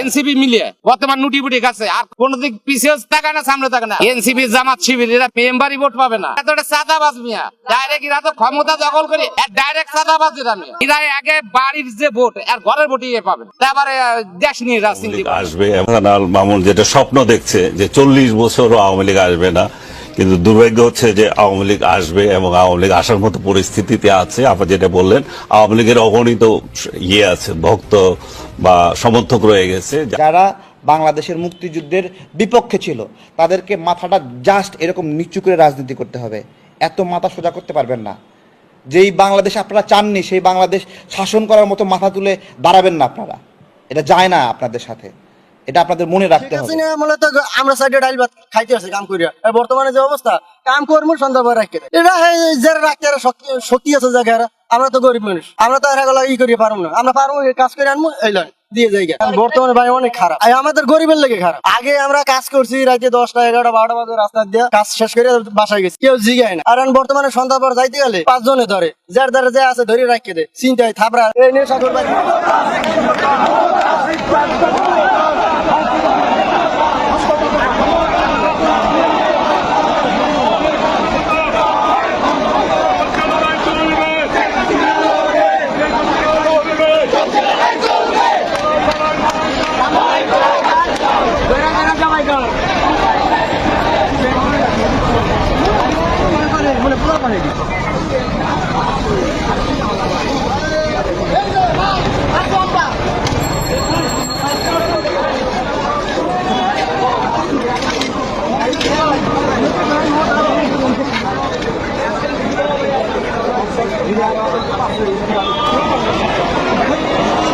NCP মিলিয়ে। বর্তমান আর কোন দিক পিছিয়ে থাকে না, সামনে থাকে না। এনসিপি জামাত শিবির, এরা মেম্বারই ভোট পাবে না। এত ডাইরেক্ট এরা তো ক্ষমতা দখল করে ডাইরেক্ট চাঁদাবাজ এরা মিয়া এরা আগে বাড়ির যে ভোট আর ঘরের ভোটই পাবে তারপরে দেশ নিয়ে রাজনীতি আসবে মামুন যেটা স্বপ্ন দেখছে, যে চল্লিশ বছরও আওয়ামী লীগ আসবে না। কিন্তু দুর্ভাগ্য হচ্ছে যে আওয়ামী লীগ আসবে এবং আওয়ামী লীগ আসার মতো পরিস্থিতিতে আছে। আপনি যেটা বললেন, আওয়ামী লীগের অগণিত ইয়ে আছে, ভক্ত বা সমর্থক রয়ে গেছে। যারা বাংলাদেশের মুক্তিযুদ্ধের বিপক্ষে ছিল, তাদেরকে মাথাটা জাস্ট এরকম নিচু করে রাজনীতি করতে হবে। এত মাথা সোজা করতে পারবেন না। যেই বাংলাদেশ আপনারা চাননি, সেই বাংলাদেশ শাসন করার মতো মাথা তুলে দাঁড়াবেন না আপনারা। এটা যায় না আপনাদের সাথে। এটা আপনাদের মনে রাখতে হবে। মূলত আমরা সাইডে ডাইল ভাত খাইতে আছে কাম করিয়া। আর বর্তমানে যে অবস্থা কাম করব সন্ধ্যা পর রাখতে এটা যারা রাখতে শক্তি শক্তি আছে জায়গায় আমরা তো গরিব মানুষ। আমরা তো আর ই করিয়ে পারব না। আমরা পারব কাজ করে আনব এই লয় দিয়ে যাই গা। বর্তমানে ভাই অনেক খারাপ। আমাদের গরিবের লেগে খারাপ। আগে আমরা কাজ করছি রাতে দশটা এগারোটা বারোটা বাজে রাস্তা দিয়ে কাজ শেষ করে বাসায় গেছি। কেউ জিগায় না। আর এখন বর্তমানে সন্ধ্যা পর যাইতে গেলে পাঁচ জনে ধরে। যার দ্বারা যে আছে ধরে রাখিয়ে দেয়। চিন্তায় থাবড়া এই নিয়ে সকল ভাই 就是应该不用，